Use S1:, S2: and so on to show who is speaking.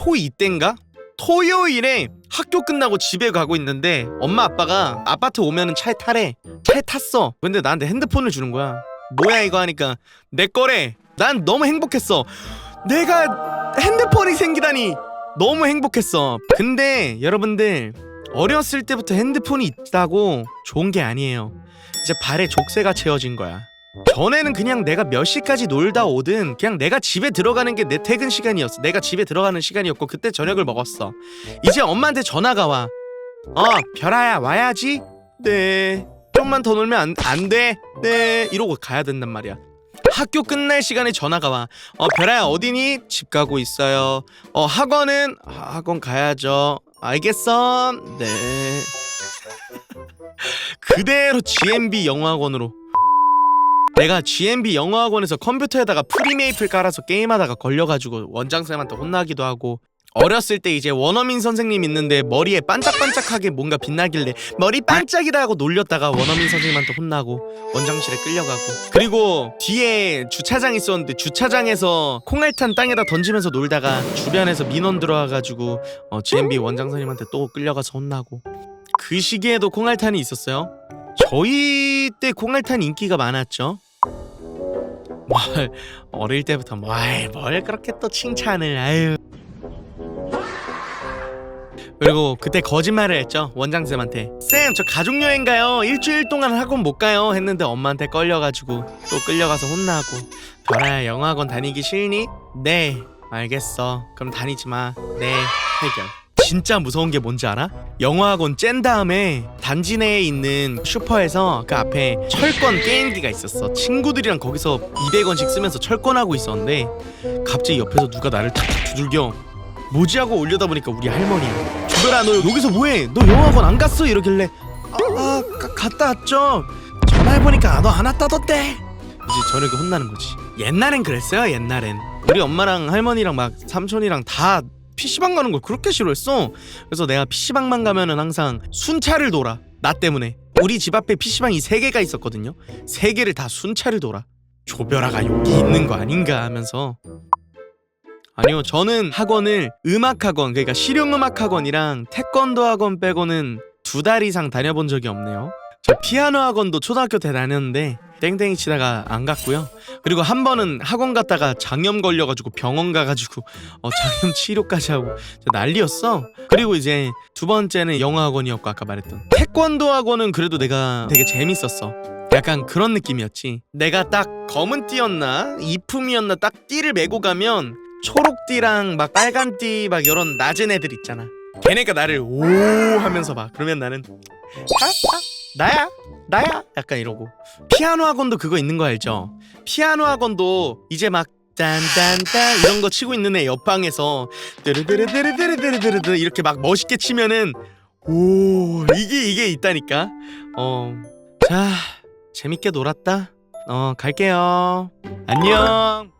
S1: 초2 땐가? 토요일에 학교 끝나고 집에 가고 있는데 엄마 아빠가 아파트 오면은 차에 타래. 차에 탔어. 근데 나한테 핸드폰을 주는 거야. 뭐야 이거 하니까. 내 거래. 난 너무 행복했어. 내가 핸드폰이 생기다니 너무 행복했어. 근데 여러분들 어렸을 때부터 핸드폰이 있다고 좋은 게 아니에요. 이제 발에 족쇄가 채워진 거야 전에는 그냥 내가 몇 시까지 놀다 오든 그냥 내가 집에 들어가는 게 내 퇴근 시간이었어. 내가 집에 들어가는 시간이었고 그때 저녁을 먹었어. 이제 엄마한테 전화가 와. 어, 별아야 와야지. 네. 좀만 더 놀면 안, 안 돼. 네. 이러고 가야 된단 말이야. 학교 끝날 시간에 전화가 와. 어, 별아야 어디니? 집 가고 있어요. 어, 학원은 아, 학원 가야죠. 알겠어. 네. 그대로 GMB 영어학원으로 내가 GMB 영어학원에서 컴퓨터에다가 프리메이플 깔아서 게임하다가 걸려가지고 원장쌤한테 혼나기도 하고 어렸을 때 이제 원어민 선생님 있는데 머리에 반짝반짝하게 뭔가 빛나길래 머리 반짝이다 하고 놀렸다가 원어민 선생님한테 혼나고 원장실에 끌려가고. 그리고 뒤에 주차장 있었는데 주차장에서 콩알탄 땅에다 던지면서 놀다가 주변에서 민원 들어와가지고 어, GMB 원장 선생님한테 또 끌려가서 혼나고. 그 시기에도 콩알탄이 있었어요? 저희 때 콩알탄 인기가 많았죠. 뭘 어릴 때부터 뭘, 뭘 그렇게 또 칭찬을 아유. 그리고 그때 거짓말을 했죠 원장쌤한테 쌤 저 가족여행 가요. 일주일 동안 학원 못 가요. 했는데 엄마한테 끌려가지고 또 끌려가서 혼나고 별아야 영어학원 다니기 싫니? 네 알겠어. 그럼 다니지 마네. 해결 진짜 무서운 게 뭔지 알아? 영어학원 짠 다음에 단지 내에 있는 슈퍼에서 그 앞에 철권 게임기가 있었어. 친구들이랑 거기서 200원씩 쓰면서 철권하고 있었는데 갑자기 옆에서 누가 나를 탁 두들겨. 뭐지 하고 올려다 보니까 우리 할머니야. 주별아 너 여기서 뭐해? 너 영어학원 안 갔어? 이러길래 아, 아 가, 갔다 왔죠. 전화해보니까 너 안 왔다던데. 이제 저녁에 혼나는 거지. 옛날엔 그랬어요. 옛날엔 우리 엄마랑 할머니랑 막 삼촌이랑 다 PC방 가는 걸 그렇게 싫어했어. 그래서 내가 PC방만 가면은 항상 순차를 돌아. 나 때문에. 우리 집 앞에 PC방이 세 개가 있었거든요. 세 개를 다 순차를 돌아. 조별아가 여기 있는 거 아닌가 하면서. 아니요, 저는 학원을 음악 학원, 그러니까 실용 음악 학원이랑 태권도 학원 빼고는 두 달 이상 다녀본 적이 없네요. 저 피아노 학원도 초등학교 때 다녔는데 땡땡이 치다가 안 갔고요. 그리고 한 번은 학원 갔다가 장염 걸려가지고 병원 가가지고 어, 장염 치료까지 하고 난리였어. 그리고 이제 두 번째는 영어 학원이었고 아까 말했던 태권도 학원은 그래도 내가 되게 재밌었어. 약간 그런 느낌이었지. 내가 딱 검은 띠였나 이품이었나 딱 띠를 메고 가면 초록 띠랑 막 빨간 띠 막 이런 낮은 애들 있잖아. 걔네가 나를 오 하면서 봐. 그러면 나는 아, 아, 나야? 나야? 약간 이러고. 피아노 학원도 그거 있는 거 알죠? 피아노 학원도 이제 막 딴딴딴 이런 거 치고 있는 애 옆방에서 드르드르드르드르드르드 이렇게 막 멋있게 치면은 오 이게 이게 있다니까? 어 자 재밌게 놀았다. 어 갈게요. 안녕